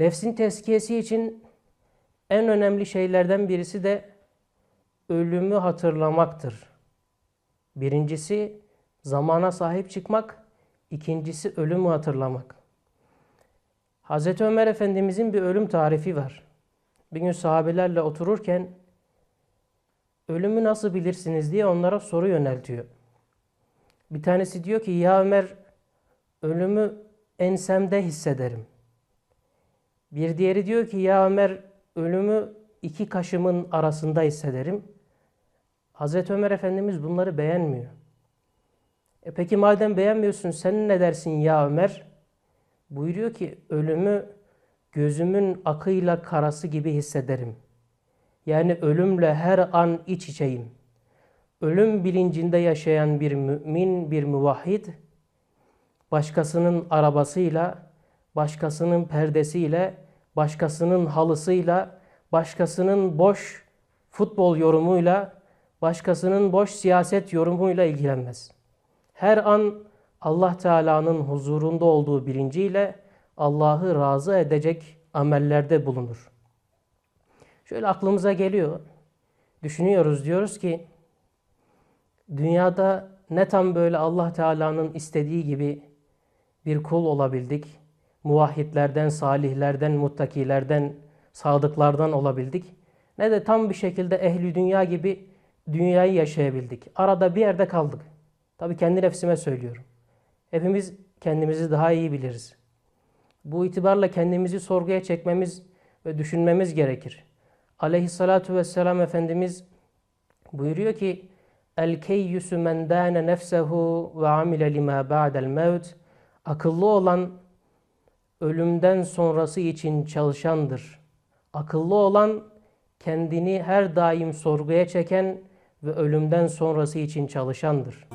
Nefsin tezkiyesi için en önemli şeylerden birisi de ölümü hatırlamaktır. Birincisi zamana sahip çıkmak, ikincisi ölümü hatırlamak. Hazreti Ömer Efendimizin bir ölüm tarifi var. Bir gün sahabelerle otururken ölümü nasıl bilirsiniz diye onlara soru yöneltiyor. Bir tanesi diyor ki ya Ömer ölümü ensemde hissederim. Bir diğeri diyor ki ya Ömer ölümü iki kaşımın arasında hissederim. Hazreti Ömer Efendimiz bunları beğenmiyor. E peki madem beğenmiyorsun sen ne dersin ya Ömer? Buyuruyor ki ölümü gözümün akıyla karası gibi hissederim. Yani ölümle her an iç içeyim. Ölüm bilincinde yaşayan bir mümin, bir muvahhid, başkasının arabasıyla, başkasının perdesiyle, başkasının halısıyla, başkasının boş futbol yorumuyla, başkasının boş siyaset yorumuyla ilgilenmez. Her an Allah Teala'nın huzurunda olduğu bilinciyle Allah'ı razı edecek amellerde bulunur. Şöyle aklımıza geliyor. Düşünüyoruz diyoruz ki dünyada ne tam böyle Allah Teala'nın istediği gibi bir kul olabildik. Muvahhidlerden, salihlerden, muttakilerden, sadıklardan olabildik. Ne de tam bir şekilde ehli dünya gibi dünyayı yaşayabildik. Arada bir yerde kaldık. Tabii kendi nefsime söylüyorum. Hepimiz kendimizi daha iyi biliriz. Bu itibarla kendimizi sorguya çekmemiz ve düşünmemiz gerekir. Aleyhissalatu vesselam Efendimiz buyuruyor ki El keyyüsü men dâne nefsehu ve amile lima ba'del mevt Akıllı olan ölümden sonrası için çalışandır. Akıllı olan kendini her daim sorguya çeken ve ölümden sonrası için çalışandır.